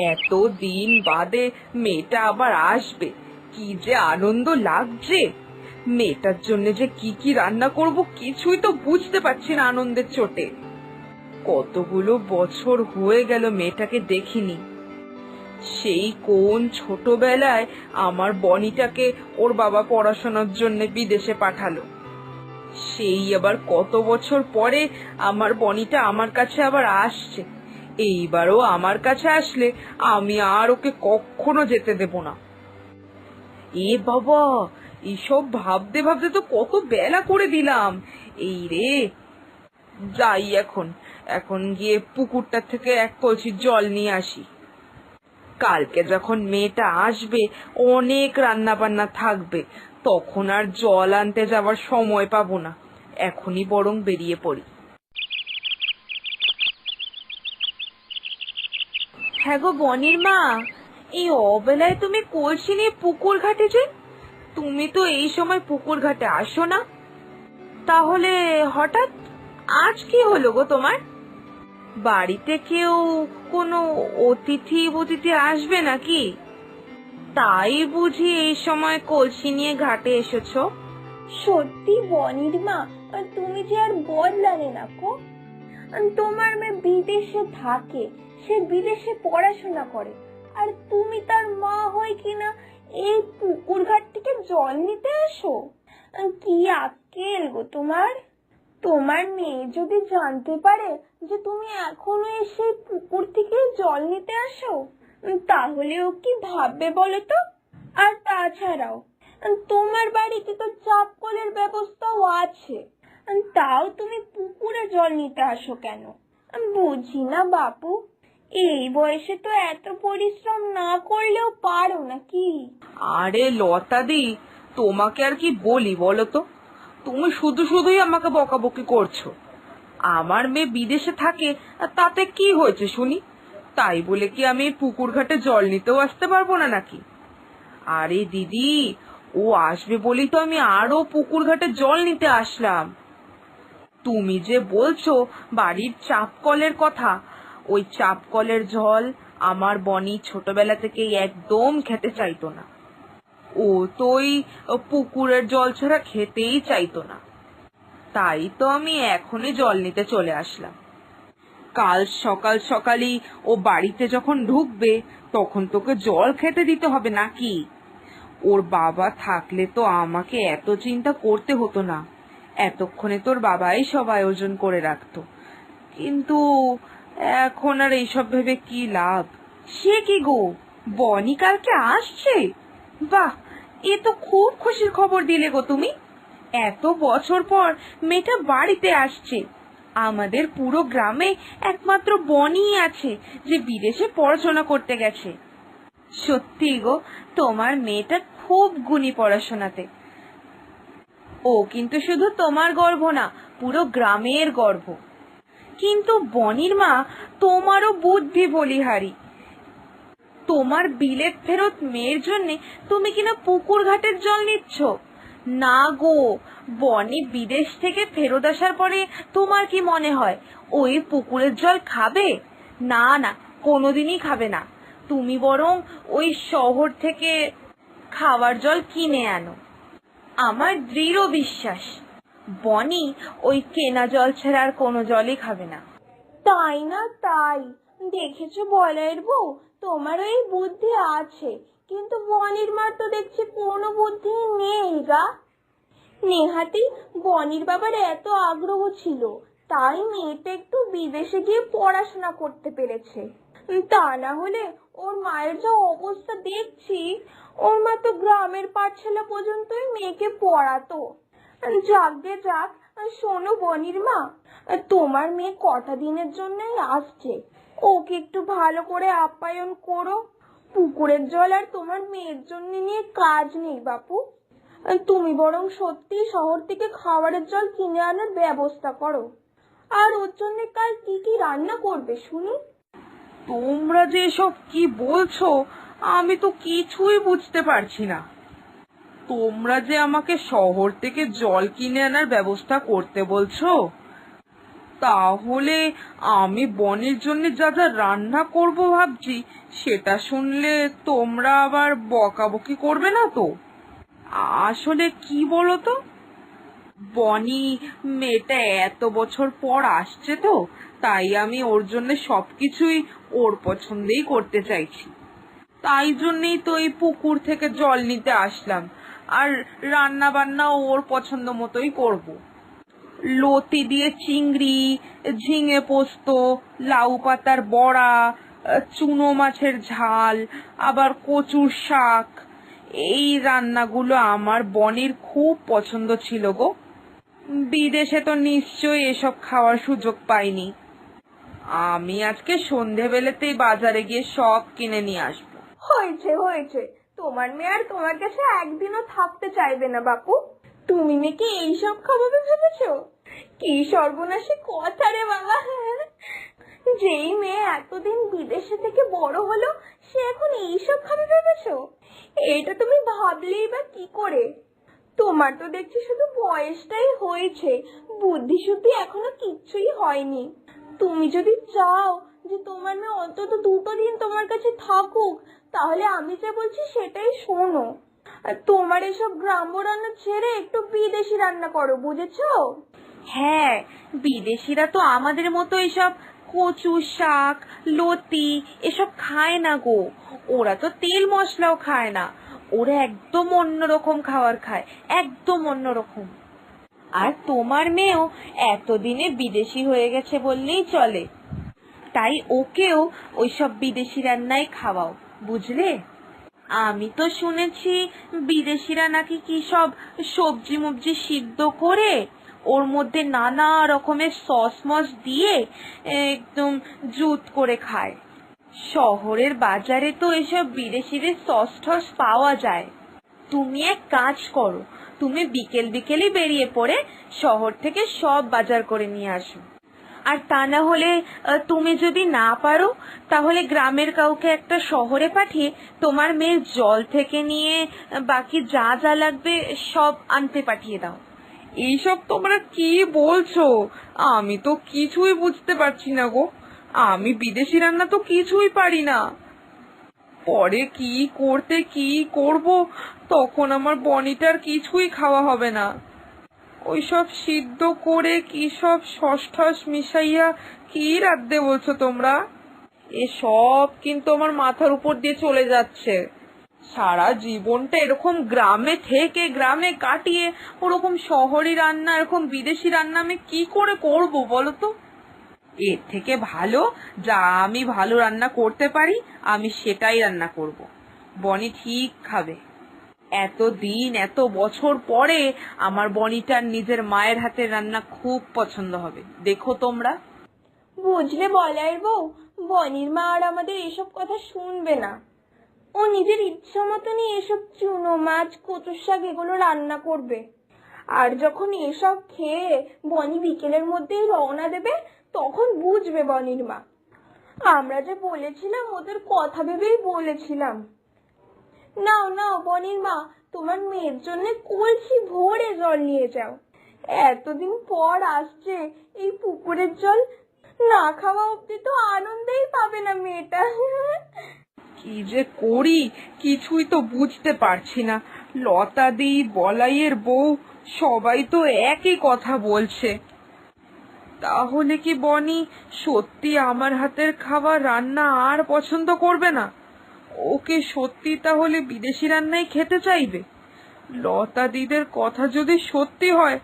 এত দিন বাদে মেয়েটা আবার আসবে। কি যে আনন্দ লাগছে। মেয়েটার জন্য যে কি কি রান্না করব কিছুই তো বুঝতে পারছি না আনন্দের চোটে। কতগুলো বছর হয়ে গেল মেয়েটাকে দেখিনি। সেই কোন ছোটবেলায় আমার বনিটাকে ওর বাবা পড়াশোনার জন্য বিদেশে পাঠালো। সেই আবার কত বছর পরে আমার বনিটা আমার কাছে আবার আসছে। এইবারও আমার কাছে আসলে আমি আর ওকে কখনো যেতে দেব না। এ বাবা, এসব ভাবতে ভাবতে তো কত বেলা করে দিলাম। এই রে, যাই এখন এখন গিয়ে পুকুরটার থেকে এক কলসি জল নিয়ে আসি। কালকে যখন মেয়েটা আসবে, অনেক রান্না বান্না থাকবে, তখন আর জল আনতে যাওয়ার সময় পাবো না। এখনই বরং বেরিয়ে পড়ি। হ্যাঁ গো বনির মা, এই অবেলায় তুমি কলসি নিয়ে পুকুর ঘাটে যে? তুমি তো এই সময় পুকুর ঘাটে আসো না। তাহলে হঠাৎ আজ কি হলো গো তোমার? বাড়িতে কেউ কোনো অতিথি অতিথি আসবে নাকি? তাই বুঝি এই সময় কলসি নিয়ে ঘাটে এসেছ। সত্যি বনির মা তুমি যে আর বদলালে না কো? তোমার মেয়ে বিদেশে থাকে সে বিদেশে পড়াশোনা করে। আর তুমি তার মা হয়ে কিনা এই পুকুর ঘাট থেকে জল নিতে আসো কি আক্কেল গো তোমার। তোমার মেয়ে যদি জানতে পারে যে তুমি এখনও এসে পুকুর থেকে জল নিতে আসো, তাহলে ও কি ভাববে বলো তো? আর তাছাড়াও, তোমার বাড়িতে তো চাপ কলের ব্যবস্থাও আছে। তাও তুমি পুকুরে জল নিতে আসো কেন? বুঝি না বাপু। এই বয়সে তো এত পরিশ্রম না করলেও পারো নাকি? আরে লতাদি তোমাকে আর কি বলি বলো তো? তুমি শুধু শুধুই আমাকে বকাবকি করছ। আমার মেয়ে বিদেশে থাকে, তাতে কি হয়েছে শুনি? তাই বলে কি আমি পুকুর ঘাটে জল নিতেও আসতে পারব না নাকি? আরে দিদি, ও আসবে বলেই তো আমি আরও পুকুর ঘাটে জল নিতে আসলাম। তুমি যে বলছো, বাড়ির চাপ কলের কথা ওই চাপ কলের জল আমার বনি ছোটবেলা থেকে একদম খেতে চাইতো না। ও তো ওই পুকুরের জল ছাড়া খেতেই চাইতো না। তাই তো আমি এখনই জল নিতে চলে আসলাম। কাল সকাল সকালই ও বাড়িতে যখন ঢুকবে, তখন তোকে জল খেতে দিতে হবে নাকি? ওর বাবা থাকলে তো আমাকে এত চিন্তা করতে হতো না। এতক্ষণে তোর বাবাই সব আয়োজন করে রাখতো। কিন্তু এখন আর এইসব ভেবে কি লাভ? সে কি গো? বনি কালকে আসছে? বাহ, এ তো খুব খুশির খবর দিলে গো তুমি। এত বছর পর মেয়েটা বাড়িতে আসছে। আমাদের পুরো গ্রামে একমাত্র বনিই আছে, যে বিদেশে পড়াশোনা করতে গেছে। সত্যি গো, তোমার মেয়েটা খুব গুণী পড়াশোনাতে। ও কিন্তু শুধু তোমার গর্ব না, পুরো গ্রামের গর্ব কিন্তু বনির মা তোমারও বুদ্ধি বলিহারি। তোমার বিলেত ফেরত মেয়ের জন্য তুমি কিনা পুকুর ঘাটের জল নিচ্ছ? না গো, বনি বিদেশ থেকে ফেরত আসার পরে তোমার কি মনে হয়, ওই পুকুরের জল খাবে? না না, কোনোদিনই খাবে না। তুমি বরং ওই শহর থেকে খাবার জল কিনে আনো। আমার দৃঢ় বিশ্বাস। বনি ওই কেনা জল ছাড়া আর কোনো জলই খাবে না। তাই না, তাই। দেখেছ বলাইয়ের বউ? তোমার এই বুদ্ধি আছে। কিন্তু বনির মার তো দেখছি কোনো বুদ্ধি নেই গা। নেহাতি বনির বাবার এত আগ্রহ ছিল, তাই মেয়েটা একটু বিদেশে গিয়ে পড়াশোনা করতে পেরেছে। তা না হলে ওর মায়ের যা অবস্থা দেখছি, ওর মা তো গ্রামের পাঠশালা পর্যন্তই মেয়েকে পড়াতো। যাক গে যাক, শোনো বনির মা, তোমার মেয়ে কটা দিনের জন্যই আসছে? ওকে একটু ভালো করে আপ্যায়ন করো। পুকুরের জল আর তোমার মেয়ের জন্য নিয়ে কাজ নেই বাপু। তুমি বরং সত্যি শহর থেকে খাবারের জল কিনে আনার ব্যবস্থা করো। আর ওর জন্য কাল কি কি রান্না করবে শুনি? তোমরা যে এসব কি বলছো, আমি তো কিছুই বুঝতে পারছি না। তোমরা যে আমাকে শহর থেকে জল কিনে আনার ব্যবস্থা করতে বলছো? তাহলে আমি বনের জন্য যা যা রান্না করব ভাবছি, সেটা শুনলে তোমরা আবার বকাবকি করবে না তো? আসলে কি বলো তো বনি মেয়েটা এত বছর পর আসছে তো, তাই আমি ওর জন্য সবকিছুই ওর পছন্দেই করতে চাইছি। তাই জন্যই তো এই পুকুর থেকে জল নিতে আসলাম। আর রান্না বান্না ওর পছন্দ মতোই করব। লতি দিয়ে চিংড়ি, ঝিঙে পোস্ত, লাউ পাতার বড়া, চুনো মাছের ঝাল, আবার কচুর শাক। এই রান্নাগুলো আমার বনির খুব পছন্দ ছিল গো। বিদেশে তো নিশ্চয়ই এসব খাওয়ার সুযোগ পাইনি। আমি আজকে সন্ধেবেলাতেই বাজারে গিয়ে সব কিনে নিয়ে আসব। হয়েছে হয়েছে। তোমার মেয়ে আর তোমার কাছে একদিনও থাকতে চাইবে না, বাপু। তুমি নাকি এইসব খাবাবে ভেবেছো? কি সর্বনাশে কথা রে বাবা। যেই মেয়ে এতদিন বিদেশে থেকে বড় হলো, সে এখন এইসব খাবে ভেবেছো? এটা তুমি ভাবলেই বা কি করে? তোমার তো দেখছি শুধু বয়সটাই হয়েছে বুদ্ধি শুদ্ধি এখনও কিচ্ছুই হয়নি। তুমি যদি চাও যে তোমার মেয়ে অন্তত দুটো দিন তোমার কাছে থাকুক তাহলে আমি যে বলছি সেটাই শোনো। তোমার এসব গ্রাম্য রান্না ছেড়ে একটু বিদেশি রান্না করো, বুঝেছ? হ্যাঁ বিদেশিরা তো আমাদের মতো এসব কচু শাক, লতি এসব খায় না গো। ওরা তো তেল মশলাও খায় না। ওরা একদম অন্যরকম খাবার খায়, একদম অন্যরকম আর তোমার মেয়েও এতদিনে বিদেশি হয়ে গেছে বললেই চলে। তাই ওকেও ওইসব বিদেশি রান্নাই খাওয়াও। বুঝলে? আমি তো শুনেছি বিদেশিরা নাকি কি সব সবজি মবজি সিদ্ধ করে ওর মধ্যে নানা রকমের সস মস দিয়ে একদম জুত করে খায়। শহরের বাজারে তো এসব বিদেশিদের সস টস পাওয়া যায়। তুমি এক কাজ করো, তুমি বিকেল বিকেলই বেরিয়ে পড়ে শহর থেকে সব বাজার করে নিয়ে আসো। আর তা না হলে তুমি যদি না পারো, তাহলে গ্রামের কাউকে একটা শহরে পাঠিয়ে তোমার মেয়ের জল থেকে নিয়ে বাকি যা যা লাগবে সব আনতে পাঠিয়ে দাও। এইসব তোমরা কি বলছো? আমি তো কিছুই বুঝতে পারছি না গো। আমি বিদেশি রান্না তো কিছুই পারি না। পরে কি করতে কি করব, তখন আমার বনিটার কিছুই খাওয়া হবে না। ওইসব সিদ্ধ করে কি সব ষষ্ঠস মিশাইয়া কি রাখতে বলছো তোমরা? এসব কিন্তু আমার মাথার উপর দিয়ে চলে যাচ্ছে। সারা জীবনটা এরকম গ্রামে থেকে গ্রামে কাটিয়ে ওরকম শহরি রান্না, এরকম বিদেশি রান্না আমি কি করে করব বলো তো? এর থেকে ভালো যা আমি ভালো রান্না করতে পারি, আমি সেটাই রান্না করব। বনি ঠিক খাবে। এত দিন এত বছর পরে আমার বনিটার নিজের মায়ের হাতের রান্না খুব পছন্দ হবে। দেখো তোমরা। বুঝলে বলাইয়ের বউ, বনির মা আর আমাদের এসব কথা শুনবে না। ও নিজের ইচ্ছা মতনই এসব চুনো মাছ, কচুর শাক এগুলো রান্না করবে। আর যখন এসব খেয়ে বনি বিকেলের মধ্যেই রওনা দেবে, তখন বুঝবে বনির মা। আমরা যে বলেছিলাম, ওদের কথা ভেবেই বলেছিলাম। নাও নাও, বনির মা, তোমার মেয়ের জন্য কলসি ভরে জল নিয়ে যাও। এতদিন পর আসছে এই পুকুরের জল। না খাওয়া অব্দি তো আনন্দেই পাবে না মেয়েটা। কি যে করি, কিছুই তো বুঝতে পারছি না। লতা দি, বলাইয়ের বউ, সবাই তো একই কথা বলছে। তাহলে কি বনি, সত্যি আমার হাতের খাবার রান্না আর পছন্দ করবে না? ওকে সত্যি তাহলে বিদেশি রান্নাই খেতে চাইবে? লতা দিদের কথা যদি সত্যি হয়,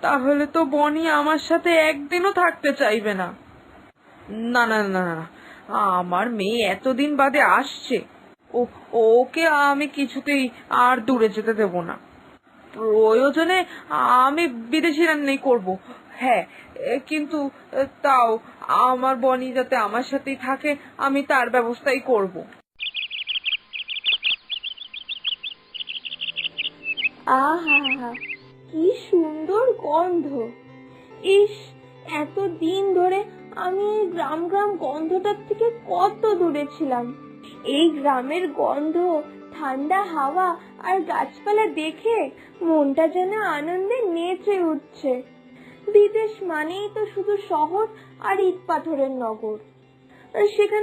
তাহলে তো বনি আমার সাথে একদিনও থাকতে চাইবে না। না না না না আমার মেয়ে এতদিন বাদে আসছে। ও, ওকে আমি কিছুতেই আর দূরে যেতে দেব না। প্রয়োজনে আমি বিদেশি রান্নাই করব। হ্যাঁ কিন্তু তাও আমার বনি যাতে আমার সাথেই থাকে, আমি তার ব্যবস্থাই করব। আহা, কি সুন্দর গন্ধ। ইস এত দিন ধরে আমি গ্রাম গ্রাম গন্ধটার থেকে কত দূরে ছিলাম। এই গ্রামের গন্ধ, ঠান্ডা হাওয়া আর গাছপালা দেখে মনটা যেন আনন্দে নেচে উঠছে। বিদেশ মানেই তো শুধু শহর আর ইট পাথরের নগর। সেখানে